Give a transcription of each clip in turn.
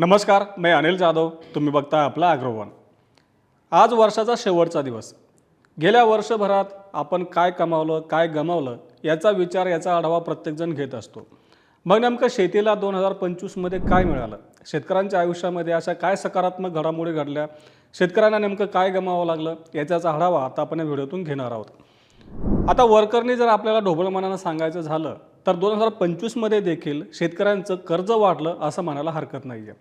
नमस्कार मी अनिल जाधव तुम्ही बघताय आपला अॅग्रोवन. आज वर्षाचा शेवटचा दिवस. गेल्या वर्षभरात आपण काय कमावलं काय गमावलं याचा विचार याचा आढावा प्रत्येकजण घेत असतो. मग नेमकं शेतीला दोन हजार पंचवीसमध्ये काय मिळालं? शेतकऱ्यांच्या आयुष्यामध्ये अशा काय सकारात्मक घडामोडी घडल्या? शेतकऱ्यांना नेमकं काय गमावं लागलं? याचाच आढावा आता आपण या व्हिडिओतून घेणार आहोत. आता वर्करनी जर आपल्याला ढोबळमानानं सांगायचं झालं तर दोन हजार पंचवीसमध्ये देखील शेतकऱ्यांचं कर्ज वाढलं असं म्हणायला हरकत नाही आहे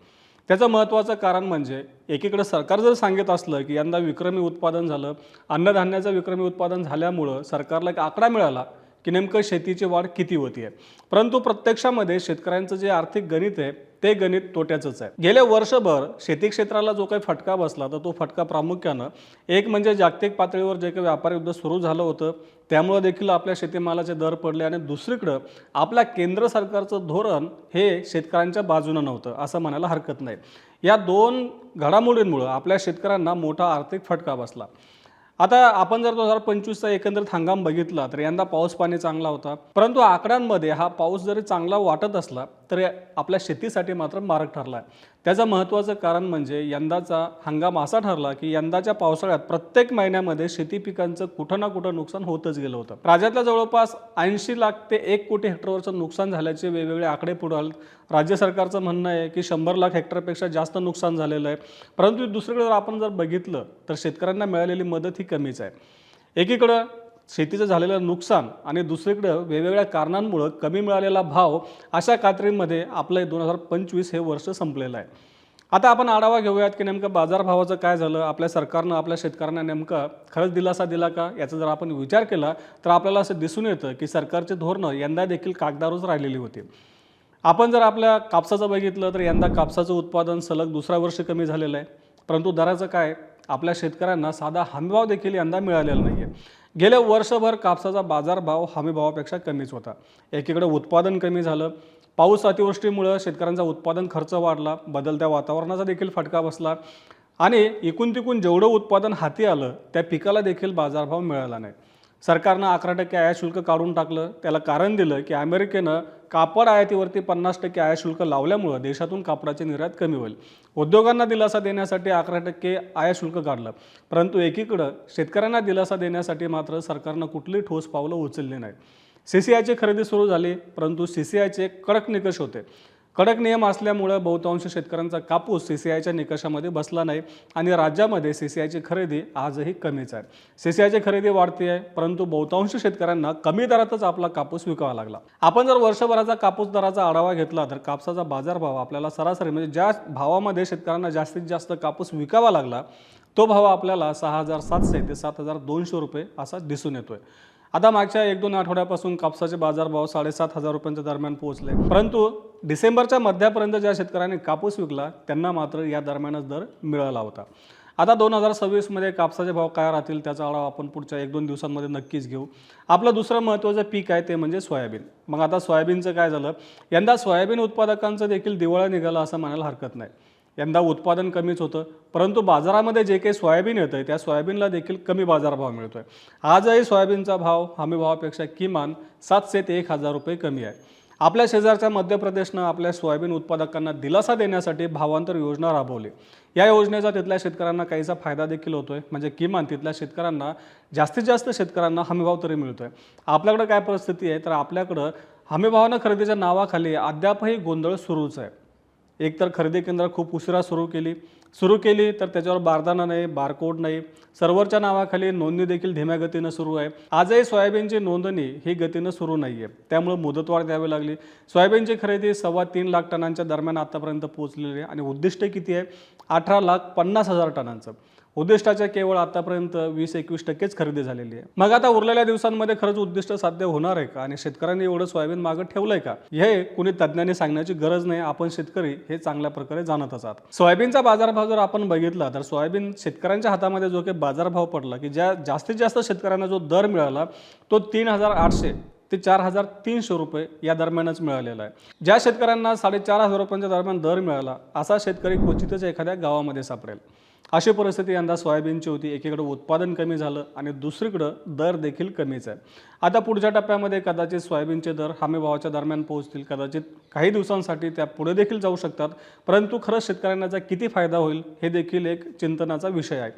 त्याचं महत्त्वाचं कारण म्हणजे एकीकडे सरकार जर सांगत असलं की यंदा विक्रमी उत्पादन झालं अन्नधान्याचं विक्रमी उत्पादन झाल्यामुळं सरकारला एक आकडा मिळाला की नेमकं शेतीची वाढ किती होती आहे परंतु प्रत्यक्षामध्ये शेतकऱ्यांचं जे आर्थिक गणित आहे ते गणित तोट्याचंच आहे. गेल्या वर्षभर शेती क्षेत्राला जो काही फटका बसला तर तो फटका प्रामुख्यानं एक म्हणजे जागतिक पातळीवर जे काही व्यापार युद्ध सुरू झालं होतं त्यामुळं देखील आपल्या शेतीमालाचे दर पडले आणि दुसरीकडं आपल्या केंद्र सरकारचं धोरण हे शेतकऱ्यांच्या बाजूनं नव्हतं असं म्हणायला हरकत नाही. या दोन घडामोडींमुळं आपल्या शेतकऱ्यांना मोठा आर्थिक फटका बसला. आता आपण जर दोन हजार पंचवीसचा एकंदरीत हंगाम बघितला तर यंदा पाऊस पाणी चांगला होता. परंतु आकड्यांमध्ये हा पाऊस जरी चांगला वाटत असला तर आपल्या शेतीसाठी मात्र मारक ठरला आहे त्याचं महत्त्वाचं कारण म्हणजे यंदाचा हंगाम असा ठरला की यंदाच्या पावसाळ्यात प्रत्येक महिन्यामध्ये शेती पिकांचं कुठं ना कुठं नुकसान होतच गेलं होतं. राज्यातल्या जवळपास ऐंशी लाख ते एक कोटी हेक्टरवरचं नुकसान झाल्याचे वेगवेगळे आकडे पुढाल राज्य सरकारचं म्हणणं आहे की शंभर लाख हेक्टरपेक्षा जास्त नुकसान झालेलं आहे. परंतु दुसरीकडे जर आपण जर बघितलं तर शेतकऱ्यांना मिळालेली मदत ही कमीच आहे. एकीकडं शेतीचं झालेलं नुकसान आणि दुसरीकडं वेगवेगळ्या कारणांमुळं कमी मिळालेला भाव अशा कात्रीमध्ये आपलं दोन हजार पंचवीस हे वर्ष संपलेलं आहे. आता आपण आढावा घेऊयात की नेमकं बाजारभावाचं काय झालं आपल्या सरकारनं आपल्या शेतकऱ्यांना नेमका खरंच दिलासा दिला का? याचा जर आपण विचार केला तर आपल्याला असं दिसून येतं की सरकारचे धोरणं यंदा देखील कागदारच राहिलेली होती. आपण जर आपल्या कापसाचं बघितलं तर यंदा कापसाचं उत्पादन सलग दुसऱ्या वर्षी कमी झालेलं आहे. परंतु दराचं काय? आपल्या शेतकऱ्यांना साधा हमीभाव देखील यंदा मिळालेला नाही आहे गेल्या वर्षभर कापसाचा बाजारभाव हमीभावापेक्षा कमीच होता. एकीकडे उत्पादन कमी झालं. पाऊस अतिवृष्टीमुळं शेतकऱ्यांचा उत्पादन खर्च वाढला. बदलत्या वातावरणाचा देखील फटका बसला. आणि एकूण तिकून जेवढं उत्पादन हाती आलं त्या पिकाला देखील बाजारभाव मिळाला नाही. सरकारनं अकरा टक्के आयात शुल्क काढून टाकलं. त्याला कारण दिलं की अमेरिकेनं कापड आयातीवरती पन्नास टक्के आयात शुल्क लावल्यामुळं देशातून कापडाची निर्यात कमी होईल. उद्योगांना दिलासा देण्यासाठी अकरा टक्के आयात शुल्क काढलं. परंतु एकीकडं शेतकऱ्यांना दिलासा देण्यासाठी मात्र सरकारनं कुठली ठोस पावलं उचलली नाही सी सी आयची खरेदी सुरू झाली परंतु सी सी आयचे कडक निकष होते. कडक नियम असल्यामुळं बहुतांश शेतकऱ्यांचा कापूस सी सी आयच्या निकषामध्ये बसला नाही आणि राज्यामध्ये सी सी आयची खरेदी आजही कमीच आहे. सी सी आयची खरेदी वाढते आहे परंतु बहुतांश शेतकऱ्यांना कमी दरातच आपला कापूस विकावा लागला. आपण जर वर्षभराचा कापूस दराचा आढावा घेतला तर कापसाचा बाजारभाव आपल्याला सरासरी म्हणजे ज्या भावामध्ये शेतकऱ्यांना जास्तीत जास्त कापूस विकावा लागला तो भाव आपल्याला सहा हजार सातशे ते सात हजार दोनशे रुपये असा दिसून येतोय. आता मागच्या एक दोन आठवड्यापासून कापसाचे बाजारभाव साडेसात हजार रुपयांच्या दरम्यान पोहोचले. परंतु डिसेंबरच्या मध्यापर्यंत ज्या शेतकऱ्यांनी कापूस विकला त्यांना मात्र या दरम्यानच दर मिळाला होता. आता दोन हजार सव्वीसमध्ये कापसाचे भाव काय राहतील त्याचा आढावा आपण पुढच्या एक दोन दिवसांमध्ये नक्कीच घेऊ. आपलं दुसरं महत्त्वाचं पीक आहे ते म्हणजे सोयाबीन. मग आता सोयाबीनचं काय झालं? यंदा सोयाबीन उत्पादकांचं देखील दिवाळा निघाला असं म्हणायला हरकत नाही. यंदा उत्पादन कमीच होतं. परंतु बाजारामध्ये जे काही सोयाबीन येतं त्या सोयाबीनला देखील कमी बाजारभाव मिळतो आहे आजही सोयाबीनचा भाव हमी भावापेक्षा किमान सातशे ते एक हजार रुपये कमी आहे. आपल्या शेजारच्या मध्य प्रदेशनं आपल्या सोयाबीन उत्पादकांना दिलासा देण्यासाठी भावांतर योजना राबवली. या योजनेचा तिथल्या शेतकऱ्यांना काहीसा फायदा देखील होतो आहे म्हणजे किमान तिथल्या शेतकऱ्यांना जास्तीत जास्त शेतकऱ्यांना हमीभाव तरी मिळतो आहे आपल्याकडं काय परिस्थिती आहे? तर आपल्याकडं हमीभावानं खरेदीच्या नावाखाली अद्यापही गोंधळ सुरूच आहे. एकतर खरेदी केंद्र खूप उशिरा सुरू केली. सुरू केली तर त्याच्यावर बारदाना नाही बारकोड नाही. सर्व्हरच्या नावाखाली नोंदणी देखील धीम्या गतीनं सुरू आहे. आजही सोयाबीनची नोंदणी ही गतीनं सुरू नाही आहे त्यामुळे मुदतवाढ द्यावी लागली. सोयाबीनची खरेदी सव्वा तीन लाख टनांच्या दरम्यान आतापर्यंत पोहोचलेली आहे आणि उद्दिष्ट किती आहे? अठरा लाख पन्नास हजार टनांचं. उद्दिष्टाच्या केवळ आतापर्यंत वीस एकवीस टक्केच खरेदी झालेली आहे. मग आता उरलेल्या दिवसांमध्ये खरंच उद्दिष्ट साध्य होणार आहे का? आणि शेतकऱ्यांनी एवढं सोयाबीन मागं ठेवलंय का? हे कुणी तज्ज्ञांनी सांगण्याची गरज नाही. आपण शेतकरी हे चांगल्या प्रकारे जाणतच आहात. सोयाबीनचा बाजारभाव जर आपण बघितला तर सोयाबीन शेतकऱ्यांच्या हातामध्ये जो काही बाजारभाव पडला की ज्या जास्तीत जास्त शेतकऱ्यांना जो दर मिळाला तो तीन हजार आठशे ते चार हजार तीनशे रुपये या दरम्यानच मिळालेला आहे. ज्या शेतकऱ्यांना साडेचार हजार रुपयांच्या दरम्यान दर मिळाला असा शेतकरी क्वचितच एखाद्या गावामध्ये सापडेल. अशी परिस्थिती यंदा सोयाबीनची होती. एकीकडे उत्पादन कमी झालं आणि दुसरीकडं दर देखील कमीच आहे. आता पुढच्या टप्प्यामध्ये कदाचित सोयाबीनचे दर हमीभावाच्या दरम्यान पोहोचतील. कदाचित काही दिवसांसाठी त्या पुढे देखील जाऊ शकतात. परंतु खरंच शेतकऱ्यांचा किती फायदा होईल हे देखील एक चिंतनाचा विषय आहे.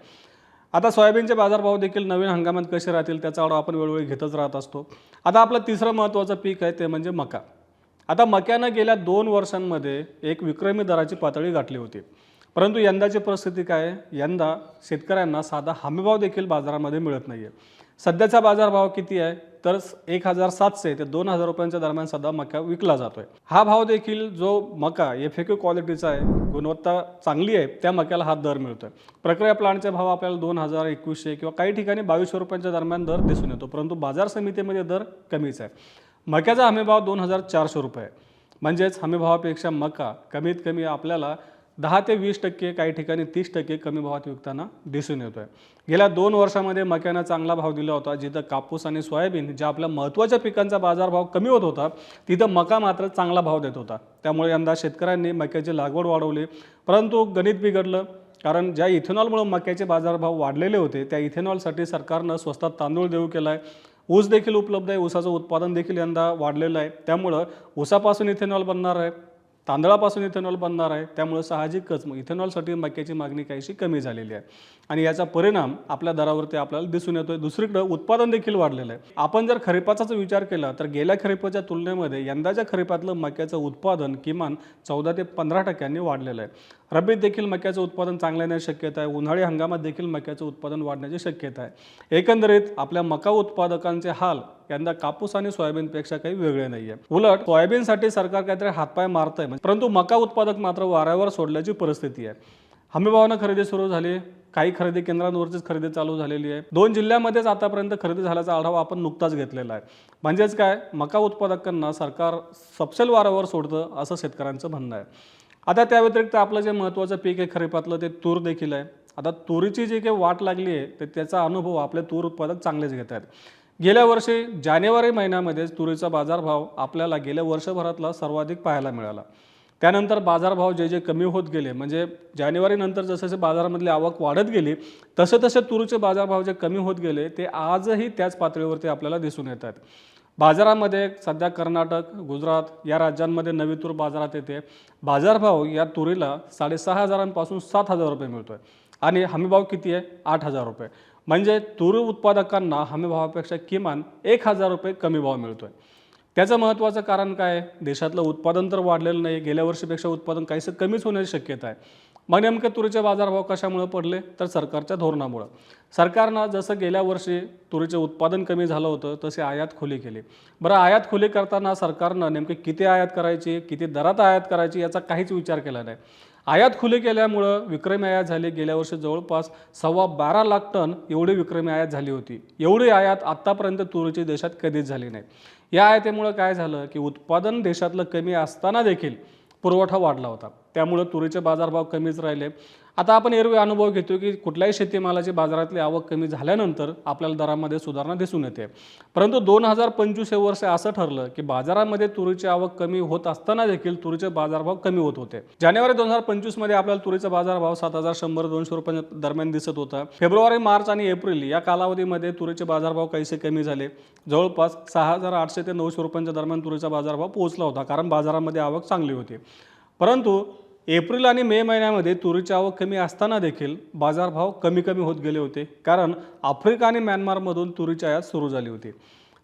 आता सोयाबीनचे बाजारभाव देखील नवीन हंगामात कसे राहतील त्याचा आढावा आपण वेळोवेळी घेतच राहत असतो. आता आपलं तिसरं महत्त्वाचं पीक आहे ते म्हणजे मका. आता मक्यानं गेल्या दोन वर्षांमध्ये एक विक्रमी दराची पातळी गाठली होती. परंतु यंदाची परिस्थिती काय आहे? यंदा शेतकऱ्यांना साधा हमीभाव देखील बाजारामध्ये मिळत नाही आहे सध्याचा बाजारभाव किती आहे? तर एक हजार सातशे ते दोन हजार रुपयांच्या दरम्यान सध्या मका विकला जातोय. हा भाव देखील जो मका एफ क्वालिटीचा आहे गुणवत्ता चांगली आहे त्या मक्याला हा दर मिळतोय. प्रक्रिया प्लांटचे भाव आपल्याला दोन हजार एकवीसशे किंवा काही ठिकाणी बावीसशे रुपयांच्या दरम्यान दर दिसून येतो परंतु बाजार समितीमध्ये दर कमीच आहे. मक्याचा हमीभाव दोन हजार चारशे रुपये आहे. म्हणजेच हमीभावापेक्षा मका कमीत कमी आपल्याला दहा ते वीस टक्के काही ठिकाणी तीस टक्के कमी भावात विकताना दिसून येतो आहे गेल्या दोन वर्षामध्ये मक्यानं चांगला भाव दिला होता जिथं कापूस आणि सोयाबीन ज्या आपल्या महत्त्वाच्या पिकांचा बाजारभाव कमी होत होता तिथं मका मात्र चांगला भाव देत होता. त्यामुळे यंदा शेतकऱ्यांनी मक्याची लागवड वाढवली परंतु गणित बिघडलं कारण ज्या इथेनॉलमुळे मक्याचे बाजारभाव वाढलेले होते त्या इथेनॉलसाठी सरकारनं स्वस्तात तांदूळ देऊ केला आहे ऊस देखील उपलब्ध आहे ऊसाचं उत्पादन देखील यंदा वाढलेलं आहे. त्यामुळं ऊसापासून इथेनॉल बनणार आहे. तांदळापासून इथेनॉल बनणार आहे त्यामुळे साहजिकच मग इथेनॉलसाठी मक्याची मागणी काहीशी कमी झालेली आहे. आणि याचा परिणाम आपल्या दरावरती आपल्याला दिसून येतोय. दुसरीकडं उत्पादन देखील वाढलेलं आहे. आपण जर खरीपाचाच विचार केला तर गेल्या खरीपाच्या तुलनेमध्ये यंदाच्या खरीपातलं मक्याचं उत्पादन किमान चौदा ते पंधरा टक्क्यांनी वाढलेलं आहे. रब्बीत देखील मक्याचं उत्पादन चांगलं येण्याची शक्यता आहे. उन्हाळी हंगामात देखील मक्याचं उत्पादन वाढण्याची शक्यता आहे. एकंदरीत आपल्या मका उत्पादकांचे हाल यंदा कापूस आणि सोयाबीनपेक्षा काही वेगळे नाही आहे उलट सोयाबीनसाठी सरकार काहीतरी हातपाय मारतंय. म्हणजे परंतु मका उत्पादक मात्र वाऱ्यावर सोडल्याची परिस्थिती आहे. हमीभावानं खरेदी सुरू झाली. काही खरेदी केंद्रांवरचीच खरेदी चालू झालेली आहे. दोन जिल्ह्यामध्येच आतापर्यंत खरेदी झाल्याचा आढावा आपण नुकताच घेतलेला आहे. म्हणजेच काय? मका उत्पादकांना सरकार सपशेल वाऱ्यावर सोडतं असं शेतकऱ्यांचं म्हणणं आहे. आता त्या व्यतिरिक्त आपलं जे महत्त्वाचं पीक आहे खरीपातलं ते तूर देखील आहे. आता तुरीची जी काही वाट लागली आहे तर त्याचा अनुभव आपले तूर उत्पादक चांगलेच घेत आहेत. गेल्या वर्षी जानेवारी महिन्यामध्येच तुरीचा बाजारभाव आपल्याला गेल्या वर्षभरातला सर्वाधिक पाहायला मिळाला. त्यानंतर बाजारभाव जे जे कमी होत गेले म्हणजे जानेवारीनंतर जसं जसे बाजारामधली आवक वाढत गेली तसे तसे तुरीचे बाजारभाव जे कमी होत गेले ते आजही त्याच पातळीवरती आपल्याला दिसून येतात बाजारामध्ये सध्या कर्नाटक गुजरात या राज्यांमध्ये नवी तूर बाजारात येते. बाजारभाव या तुरीला साडेसहा हजारांपासून सात हजार रुपये मिळतो आहे आणि हमीभाव किती आहे? आठ हजार रुपये. म्हणजे तूर उत्पादकांना हमीभावापेक्षा किमान एक हजार रुपये कमी भाव मिळतो आहे त्याचं महत्त्वाचं कारण काय आहे? देशातलं उत्पादन तर वाढलेलं नाही. गेल्या वर्षीपेक्षा उत्पादन काहीसं कमीच होण्याची शक्यता आहे. मग नेमकं तुरीचे बाजारभाव कशामुळे पडले? तर सरकारच्या धोरणामुळं. सरकारनं जसं गेल्या वर्षी तुरीचे उत्पादन कमी झालं होतं तसे आयात खुली केली. बरं आयात खुली करताना सरकारनं नेमके किती आयात करायची किती दरात आयात करायची याचा काहीच विचार केला नाही. आयात खुली केल्यामुळं विक्रमी आयात झाली. गेल्या वर्षी जवळपास सव्वा बारा लाख टन एवढी विक्रमी आयात झाली होती. एवढी आयात आत्तापर्यंत तुरीची देशात कधीच झाली नाही. या आयातीमुळं काय झालं की उत्पादन देशातलं कमी असताना देखील पुरवठा वाढला होता. त्यामुळं तुरीचे बाजारभाव कमीच राहिले. आता आपण एरवी अनुभव घेतो की कुठल्याही शेतीमालाची बाजारातली आवक कमी झाल्यानंतर आपल्याला दरामध्ये सुधारणा दिसून येते. परंतु दोन हजार पंचवीस हे वर्ष असं ठरलं की बाजारामध्ये तुरीची आवक कमी होत असताना देखील तुरीचे बाजारभाव कमी होत होते. जानेवारी दोन हजार पंचवीसमध्ये आपल्याला तुरीचा बाजारभाव सात हजार शंभर दोनशे रुपयांच्या दरम्यान दिसत होता. फेब्रुवारी मार्च आणि एप्रिल या कालावधीमध्ये तुरीचे बाजारभाव काहीसे कमी झाले. जवळपास सहा हजार आठशे ते नऊशे रुपयांच्या दरम्यान तुरीचा बाजारभाव पोहोचला होता कारण बाजारामध्ये आवक चांगली होती. परंतु एप्रिल आणि मे महिन्यामध्ये तुरीची आवक कमी असताना देखील बाजारभाव कमी कमी होत गेले होते. कारण आफ्रिका आणि म्यानमारमधून तुरीची आयात सुरू झाली होती.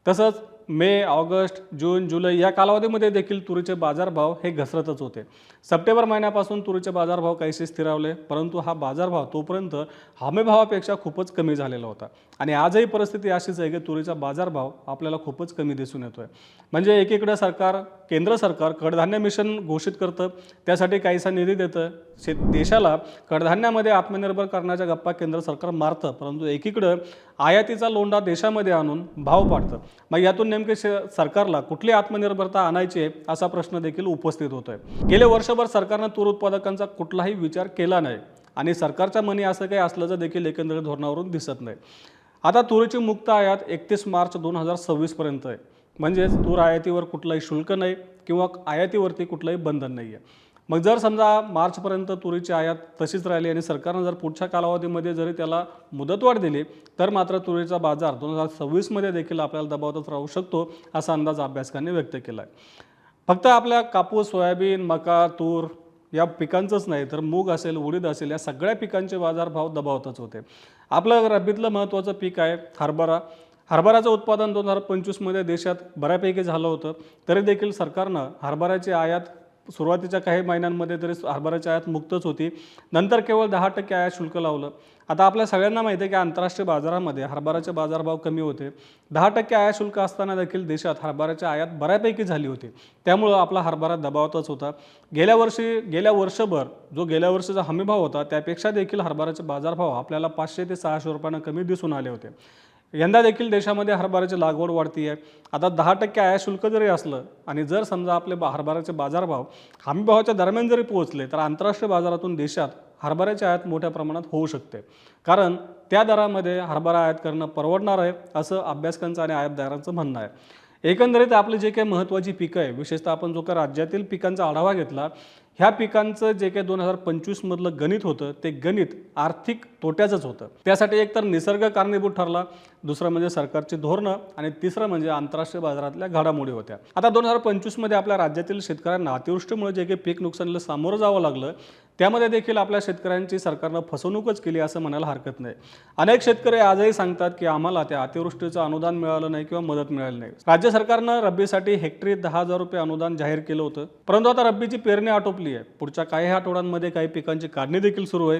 तसंच मे ऑगस्ट जून जुलै या कालावधीमध्ये देखील तुरीचे बाजारभाव हे घसरतच होते. सप्टेंबर महिन्यापासून तुरीचे बाजारभाव काहीसे स्थिरावले परंतु हा बाजारभाव तोपर्यंत हमीभावापेक्षा खूपच कमी झालेला होता. आणि आजही परिस्थिती अशीच आहे की तुरीचा बाजारभाव आपल्याला खूपच कमी दिसून येतो आहे म्हणजे एकीकडे सरकार केंद्र सरकार कडधान्य मिशन घोषित करतं त्यासाठी काहीसा निधी देतं. शेत देशाला कडधान्यामध्ये आत्मनिर्भर करण्याच्या गप्पा केंद्र सरकार मारतं परंतु एकीकडं आयातीचा लोंढा देशामध्ये आणून भाव पाडतं. मग यातून नेमके सरकारला कुठली आत्मनिर्भरता आणायची आहे असा प्रश्न देखील उपस्थित होतोय. गेले वर्षभर सरकारनं तूर उत्पादकांचा कुठलाही विचार केला नाही आणि सरकारच्या मनी असं काही असल्याचं देखील एकंदरीत धोरणावरून दिसत नाही. आता तुरीची मुक्त आयात एकतीस मार्च दोन हजार सव्वीसपर्यंत आहे. म्हणजेच तूर आयातीवर कुठलाही शुल्क नाही किंवा आयातीवरती कुठलंही बंधन नाही आहे मग जर समजा मार्चपर्यंत तुरीची आयात तशीच राहिली आणि सरकारनं जर पुढच्या कालावधीमध्ये जरी त्याला मुदतवाढ दिली तर मात्र तुरीचा बाजार दोन हजार सव्वीसमध्ये देखील आपल्याला दबावतच राहू शकतो असा अंदाज अभ्यासकांनी व्यक्त केला आहे फक्त आपल्या कापूस सोयाबीन मका तूर या पिकांचंच नाही तर मूग असेल उडीद असेल या सगळ्या पिकांचे बाजारभाव दबावतच होते. आपलं रब्बीतलं महत्त्वाचं पीक आहे हरभरा. हरभऱ्याचं उत्पादन दोन हजार पंचवीसमध्ये देशात बऱ्यापैकी झालं होतं तरी देखील सरकारनं हरभऱ्याची आयात सुरुवातीच्या काही महिन्यांमध्ये तरी हरभऱ्याची आयात मुक्तच होती. नंतर केवळ दहा टक्के आयात शुल्क लावलं. आता आपल्या सगळ्यांना माहिती आहे की आंतरराष्ट्रीय बाजारामध्ये हरभऱ्याचे बाजारभाव कमी होते. दहा टक्के आयात शुल्क असताना देखील देशात हरभऱ्याची आयात बऱ्यापैकी झाली होती. त्यामुळं आपला हरभरा दबावतच होता. गेल्या वर्षी गेल्या वर्षभर जो गेल्या वर्षीचा हमीभाव होता त्यापेक्षा देखील हरभऱ्याचे बाजारभाव आपल्याला पाचशे ते सहाशे रुपयांना कमी दिसून आले होते. यंदा देखील देशामध्ये हरभऱ्याची लागवड वाढती आहे आता दहा टक्के आयात शुल्क जरी असलं आणि जर समजा आपले बा हरभऱ्याचे बाजारभाव हमीभावाच्या दरम्यान जरी पोहोचले तर आंतरराष्ट्रीय बाजारातून देशात हरभऱ्याची आयात मोठ्या प्रमाणात होऊ शकते. कारण त्या दरामध्ये हरभरा आयात करणं परवडणार आहे असं अभ्यासकांचं आणि आयातदारांचं म्हणणं आहे. एकंदरीत आपली जे काही महत्त्वाची पिकं आहे विशेषतः आपण जो काही राज्यातील पिकांचा आढावा घेतला ह्या पिकांचं जे काही दोन हजार पंचवीसमधलं गणित होतं ते गणित आर्थिक तोट्याचंच होतं. त्यासाठी एक तर निसर्ग कारणीभूत ठरला दुसरं म्हणजे सरकारची धोरणं आणि तिसरं म्हणजे आंतरराष्ट्रीय बाजारातल्या घडामोडी होत्या. आता दोन हजार पंचवीसमध्ये आपल्या राज्यातील शेतकऱ्यांना अतिवृष्टीमुळे जे काही पीक नुकसानीला सामोरं जावं लागलं त्यामध्ये देखील आपल्या शेतकऱ्यांची सरकारनं फसवणूकच केली असं म्हणायला हरकत नाही. अनेक शेतकरी आजही सांगतात की आम्हाला त्या अतिवृष्टीचं अनुदान मिळालं नाही किंवा मदत मिळाली नाही. राज्य सरकारनं रब्बीसाठी हेक्टरी दहा हजार रुपये अनुदान जाहीर केलं होतं. परंतु आता रब्बीची पेरणी आटोपली आहे. पुढच्या काही आठवड्यांमध्ये काही पिकांची काढणी देखील सुरू आहे.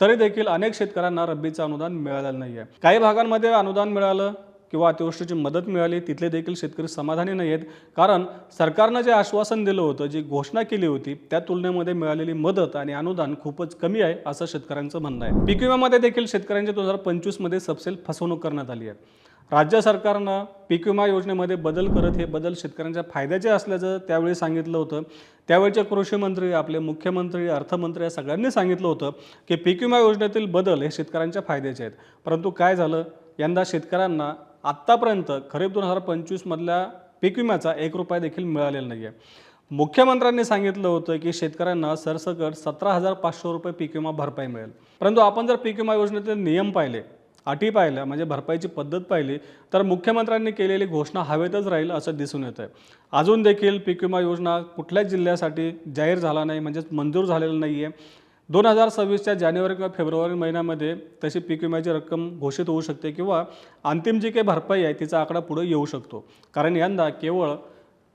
तरी देखील अनेक शेतकऱ्यांना रब्बीचं अनुदान मिळालेलं नाही आहे काही भागांमध्ये अनुदान मिळालं. किंवा अतिवृष्टीची मदत मिळाली तिथले देखील शेतकरी समाधानी नाही आहेत कारण सरकारनं जे आश्वासन दिलं होतं जी घोषणा केली होती त्या तुलनेमध्ये मिळालेली मदत आणि अनुदान खूपच कमी आहे असं शेतकऱ्यांचं म्हणणं आहे. पीक विम्यामध्ये देखील शेतकऱ्यांची दोन हजार पंचवीसमध्ये सबसेल फसवणूक करण्यात आली आहे. राज्य सरकारनं पीक विमा योजनेमध्ये बदल करत हे बदल शेतकऱ्यांच्या फायद्याचे असल्याचं त्यावेळी सांगितलं होतं. त्यावेळचे कृषी मंत्री आपले मुख्यमंत्री अर्थमंत्री या सगळ्यांनी सांगितलं होतं की पीक विमा योजनेतील बदल हे शेतकऱ्यांच्या फायद्याचे आहेत. परंतु काय झालं? यंदा शेतकऱ्यांना आत्तापर्यंत खरीप दोन हजार पंचवीसमधल्या पीक विम्याचा एक रुपया देखील मिळालेला नाही आहे मुख्यमंत्र्यांनी सांगितलं होतं की शेतकऱ्यांना सरसकट सतरा हजार पाचशे रुपये पीक विमा भरपाई मिळेल. परंतु आपण जर पीक विमा योजनेतले नियम पाहिले अटी पाहिल्या म्हणजे भरपाईची पद्धत पाहिली तर मुख्यमंत्र्यांनी केलेली घोषणा हवेतच राहील असं दिसून येतं आहे अजून देखील पीक विमा योजना कुठल्याच जिल्ह्यासाठी जाहीर झाला नाही म्हणजेच मंजूर झालेला नाही आहे दोन हजार सव्वीसच्या जानेवारी किंवा फेब्रुवारी महिन्यामध्ये तशी पीक विम्याची रक्कम घोषित होऊ शकते किंवा अंतिम जी काही भरपाई आहे तिचा आकडा पुढे येऊ शकतो. कारण यंदा केवळ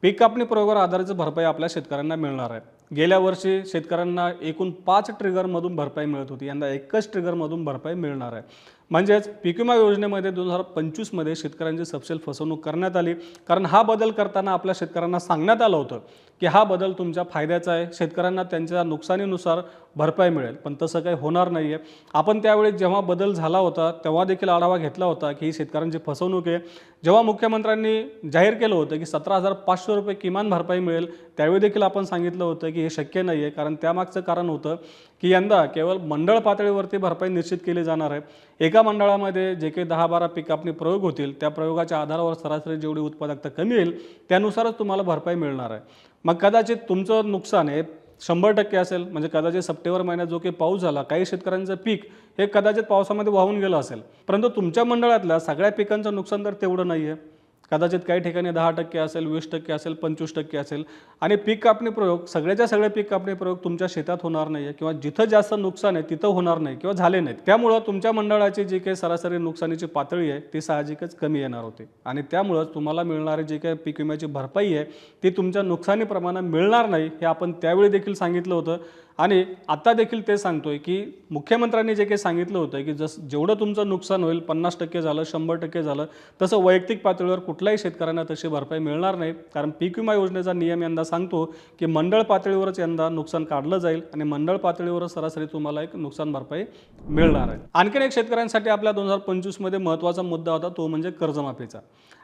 पीक कापणी प्रयोगावर आधारित भरपाई आपल्या शेतकऱ्यांना मिळणार आहे. गेल्या वर्षी शेतकऱ्यांना एकूण पाच ट्रिगरमधून भरपाई मिळत होती. यंदा एकच ट्रिगरमधून भरपाई मिळणार आहे. म्हणजेच पीक विमा योजनेमध्ये दोन हजार पंचवीसमध्ये शेतकऱ्यांची सपशेल फसवणूक करण्यात आली. कारण हा बदल करताना आपल्या शेतकऱ्यांना सांगण्यात आलं होतं की हा बदल तुमच्या फायद्याचा आहे. शेतकऱ्यांना त्यांच्या नुकसानीनुसार भरपाई मिळेल. पण तसं काही होणार नाही आहे आपण त्यावेळी जेव्हा बदल झाला होता तेव्हा देखील आढावा घेतला होता की ही शेतकऱ्यांची फसवणूक आहे. जेव्हा मुख्यमंत्र्यांनी जाहीर केलं होतं की सतरा हजार पाचशे रुपये किमान भरपाई मिळेल त्यावेळी देखील आपण सांगितलं होतं की हे शक्य नाही आहे कारण त्यामागचं कारण होतं की यंदा केवळ मंडळ पातळीवरती भरपाई निश्चित केली जाणार आहे. एका मंडळामध्ये जे काही दहा बारा पीक आपले प्रयोग होतील त्या प्रयोगाच्या आधारावर सरासरी जेवढी उत्पादकता कमी येईल त्यानुसारच तुम्हाला भरपाई मिळणार आहे. मग कदाचित तुमचं नुकसान हे शंभर टक्के असेल म्हणजे कदाचित सप्टेंबर महिन्यात जो काही पाऊस झाला काही शेतकऱ्यांचं पीक हे कदाचित पावसामध्ये वाहून गेलं असेल. परंतु तुमच्या मंडळातल्या सगळ्या पिकांचं नुकसान तर तेवढं नाही आहे कदाचित काही ठिकाणी दहा टक्के असेल वीस टक्के असेल पंचवीस टक्के असेल. आणि पीक कापणी प्रयोग सगळ्याच्या सगळे पीक कापणी प्रयोग तुमच्या शेतात होणार नाही आहे किंवा जिथं जास्त नुकसान आहे तिथं होणार नाही किंवा झाले नाहीत. त्यामुळं तुमच्या मंडळाची जी काही सरासरी नुकसानीची पातळी आहे ती साहजिकच कमी येणार होती. आणि त्यामुळंच तुम्हाला मिळणारी जी काही पीक विम्याची भरपाई आहे ती तुमच्या नुकसानीप्रमाणे मिळणार नाही हे आपण त्यावेळी देखील सांगितलं होतं. आणि आत्ता देखील ते सांगतोय की मुख्यमंत्र्यांनी जे काही सांगितलं होतं की जसं जेवढं तुमचं नुकसान होईल पन्नास टक्के झालं शंभर टक्के झालं तसं वैयक्तिक पातळीवर कुठल्याही शेतकऱ्यांना तशी भरपाई मिळणार नाही. कारण पीक विमा योजनेचा नियम यंदा सांगतो की मंडळ पातळीवरच यंदा नुकसान काढलं जाईल आणि मंडळ पातळीवरच सरासरी तुम्हाला एक नुकसान भरपाई मिळणार आहे. आणखीन एक शेतकऱ्यांसाठी आपल्या दोन हजार पंचवीसमध्ये महत्त्वाचा मुद्दा होता तो म्हणजे कर्जमाफीचा.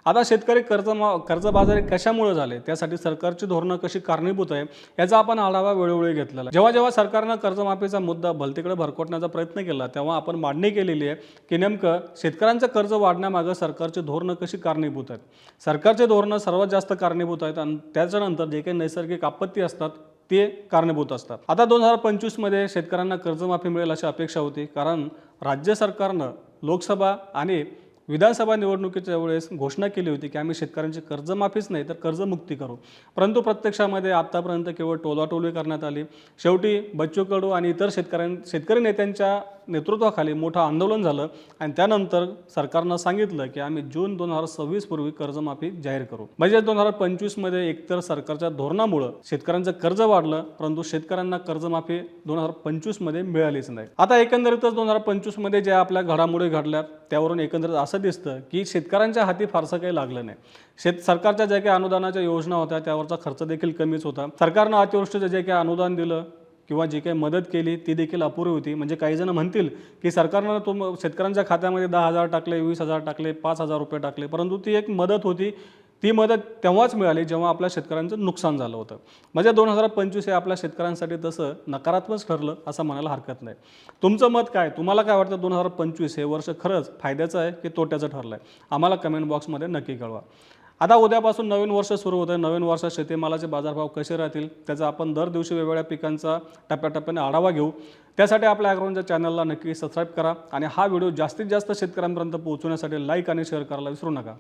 आता शेतकरी कर्जमा कर्जबाजारी कशामुळे झाले? त्यासाठी सरकारची धोरणं कशी कारणीभूत आहे? याचा आपण आढावा वेळोवेळी घेतलेला जेव्हा जेव्हा सरकारनं कर्जमाफीचा मुद्दा भलतीकडे भरकटण्याचा प्रयत्न केला तेव्हा आपण मांडणी केलेली आहे की नेमकं शेतकऱ्यांचं कर्ज वाढण्यामागं सरकारची धोरणं कशी कारणीभूत आहेत? सरकारचे धोरणं सर्वात जास्त कारणीभूत आहेत आणि त्याच्यानंतर जे काही नैसर्गिक आपत्ती असतात ते कारणीभूत असतात. आता दोन हजार पंचवीसमध्ये शेतकऱ्यांना कर्जमाफी मिळेल अशी अपेक्षा होती कारण राज्य सरकारनं लोकसभा आणि विधानसभा निवडणुकीच्या वेळेस घोषणा केली होती की आम्ही शेतकऱ्यांची कर्जमाफीच नाही तर कर्जमुक्ती करू. परंतु प्रत्यक्षामध्ये आत्तापर्यंत केवळ टोलाटोली करण्यात आली. शेवटी बच्चू कडू आणि इतर शेतकऱ्यां शेतकरी नेत्यांच्या नेतृत्वाखाली मोठं आंदोलन झालं आणि त्यानंतर सरकारनं सांगितलं की आम्ही जून दोन हजार सव्वीस पूर्वी कर्जमाफी जाहीर करू. म्हणजे दोन हजार पंचवीसमध्ये एकतर सरकारच्या धोरणामुळं शेतकऱ्यांचं कर्ज वाढलं परंतु शेतकऱ्यांना कर्जमाफी दोन हजार पंचवीसमध्ये मिळालीच नाही. आता एकंदरीतच दोन हजार पंचवीसमध्ये ज्या आपल्या घडामोडी घडल्या त्यावरून एकंदरीत असं दिसतं की शेतकऱ्यांच्या हाती फारसं काही लागलं नाही. शेत सरकारच्या ज्या काही अनुदानाच्या योजना होत्या त्यावरचा खर्च देखील कमीच होता. सरकारनं अतिवृष्टीचं जे काही अनुदान दिलं किंवा जी काही मदत केली ती देखील अपुरी होती. म्हणजे काही जण म्हणतील की सरकारनं तुम शेतकऱ्यांच्या खात्यामध्ये दहा हजार टाकले वीस हजार टाकले पाच हजार रुपये टाकले. परंतु ती एक मदत होती. ती मदत तेव्हाच मिळाली जेव्हा आपल्या शेतकऱ्यांचं नुकसान झालं होतं. म्हणजे दोन हजार पंचवीस हे आपल्या शेतकऱ्यांसाठी तसं नकारात्मक ठरलं असं म्हणायला हरकत नाही. तुमचं मत काय? तुम्हाला काय वाटतं दोन हजार पंचवीस हे वर्ष खरंच फायद्याचं आहे की तोट्याचं ठरलं आहे आम्हाला कमेंट बॉक्समध्ये नक्की कळवा. आता उद्यापासून नवीन वर्ष सुरू होतं. नवीन वर्षात शेतीमालाचे बाजारभाव कसे राहतील त्याचा आपण दर दिवशी वेगवेगळ्या पिकांचा टप्प्याटप्प्याने आढावा घेऊ. त्यासाठी आपल्या ॲग्रोनच्या चॅनलला नक्की सबस्क्राईब करा आणि हा व्हिडिओ जास्तीत जास्त शेतकऱ्यांपर्यंत पोहोचवण्यासाठी लाईक आणि शेअर करायला विसरू नका.